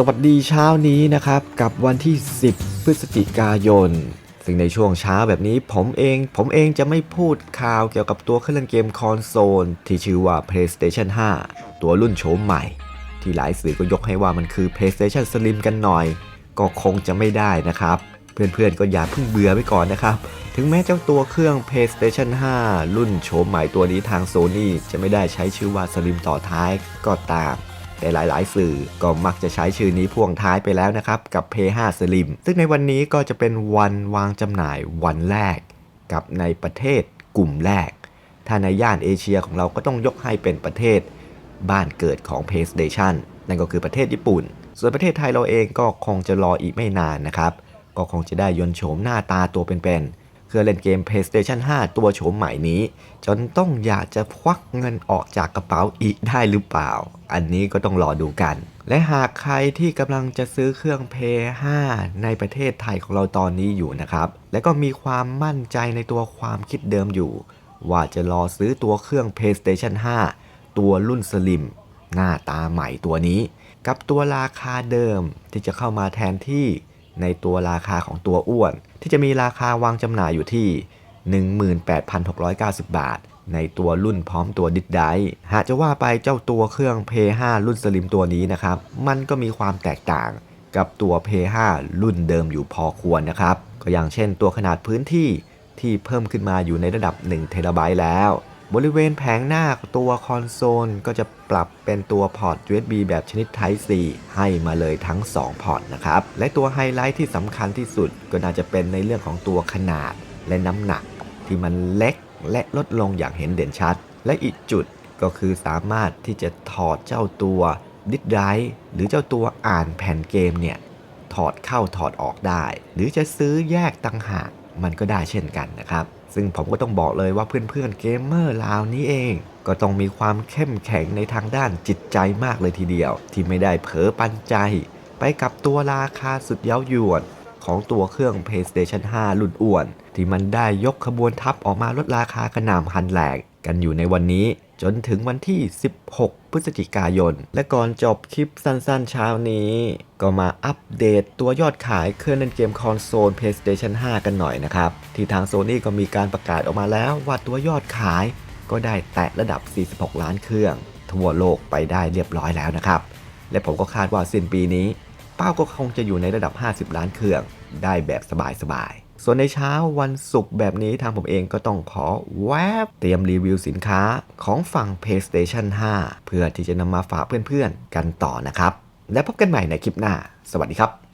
สวัสดีเช้านี้นะครับ กับวันที่ 10 พฤศจิกายน ซึ่งในช่วงเช้าแบบนี้ผมเองผมเองจะไม่พูดข่าวเกี่ยวกับตัวเครื่องเล่นเกมคอนโซล ที่ชื่อว่า PlayStation 5 ตัวรุ่นโฉมใหม่ ที่หลายสื่อก็ยกให้ว่ามันคือ PlayStation Slim กันหน่อย ก็คงจะไม่ได้นะครับ เพื่อนๆก็อย่าเพิ่งเบื่อไปก่อนนะครับ ถึงแม้เจ้าตัวเครื่อง PlayStation 5 รุ่นโฉมใหม่ตัวนี้ทาง Sony จะไม่ได้ใช้ชื่อว่า Slim ต่อท้ายก็ตาม แต่หลายๆ สื่อก็มักจะใช้ชื่อนี้พ่วงท้ายไปแล้วนะครับกับ P5 Slim ซึ่งในวันนี้ก็จะเป็นวันวางจำหน่ายวันแรก กับในประเทศกลุ่มแรก ถ้าในย่านเอเชียของเราก็ต้องยกให้เป็นประเทศบ้านเกิดของ PlayStation นั่นก็คือประเทศญี่ปุ่น ส่วนประเทศไทยเราเองก็คงจะรออีกไม่นานนะครับ ก็คงจะได้ยนโฉมหน้าตาตัวเป็นๆ เครื่องเล่นเกม PlayStation 5 ตัวโฉมใหม่นี้ จนต้องอยากจะควักเงินออกจากกระเป๋าอีกได้หรือเปล่า อันนี้ก็ต้องรอดูกัน และหากใครที่กำลังจะซื้อเครื่อง p 5ในประเทศไทยของเราตอนนี้อยู่นะครับ และก็มีความมั่นใจในตัวความคิดเดิมอยู่ ว่าจะรอซื้อตัวเครื่อง PlayStation 5 ตัวรุ่นสลิมหน้าตาใหม่ตัวนี้ กับตัวราคาเดิมที่จะเข้ามาแทนที่ในตัวราคาของตัวอ้วน ที่จะมีราคาวางจำหน่ายอยู่ที่ 18,690 บาท ในตัวรุ่นพร้อมตัวดิสไดหากจะว่าไปเจ้าตัวเครื่อง p 5รุ่นสลิมตัวนี้นะครับ มันก็มีความแตกต่างกับตัว p 5รุ่นเดิมอยู่พอควรนะครับ ก็อย่างเช่นตัวขนาดพื้นที่ที่เพิ่มขึ้นมาอยู่ในระดับ1เทราไบต์แล้ว บริเวณแผงหน้าตัวคอนโซลก็จะปรับเป็นตัวพอร์ต USB แบบชนิด Type C ให้มาเลยทั้ง 2 พอร์ตนะครับ และตัวไฮไลท์ที่สำคัญที่สุดก็น่าจะเป็นในเรื่องของตัวขนาดและน้ำหนัก ที่มันเล็กและลดลงอย่างเห็นเด่นชัด และอีกจุดก็คือสามารถที่จะถอดเจ้าตัวดิสไดร์หรือเจ้าตัวอ่านแผ่นเกมเนี่ยถอดเข้าถอดออกได้ หรือจะซื้อแยกต่างหาก มันก็ได้เช่นกันนะครับ ซึ่งผมก็ต้องบอกเลยว่าเพื่อนๆเกมเมอร์ลาวนี้เอง ก็ต้องมีความเข้มแข็งในทางด้านจิตใจมากเลยทีเดียว ที่ไม่ได้เผลอปันใจ ไปกับตัวราคาสุดเย้ายวน ของตัวเครื่อง PlayStation 5 รุ่นอ้วน ที่มันได้ยกขบวนทัพออกมาลดราคากระหน่ำหันแหลกกันอยู่ในวันนี้จนถึงวันที่ 16 พฤศจิกายน และก่อนจบคลิปสั้นๆเช้านี้ ก็มาอัปเดตตัวยอดขายเครื่องเล่นเกมคอนโซล PlayStation 5 กันหน่อยนะครับ ที่ทาง Sony ก็มีการประกาศออกมาแล้วว่าตัวยอดขายก็ได้แตะระดับ 46 ล้านเครื่อง ทั่วโลกไปได้เรียบร้อยแล้วนะครับ และผมก็คาดว่าสิ้นปีนี้ เป้าก็คงจะอยู่ในระดับ 50 ล้านเครื่อง ได้แบบสบายๆ ส่วนในเช้าวันศุกร์แบบนี้ทางผมเองก็ต้องขอแวบเตรียมรีวิวสินค้าของฝั่ง PlayStation 5 เพื่อที่จะนำมาฝากเพื่อนๆกันต่อนะครับ และพบกันใหม่ในคลิปหน้า สวัสดีครับ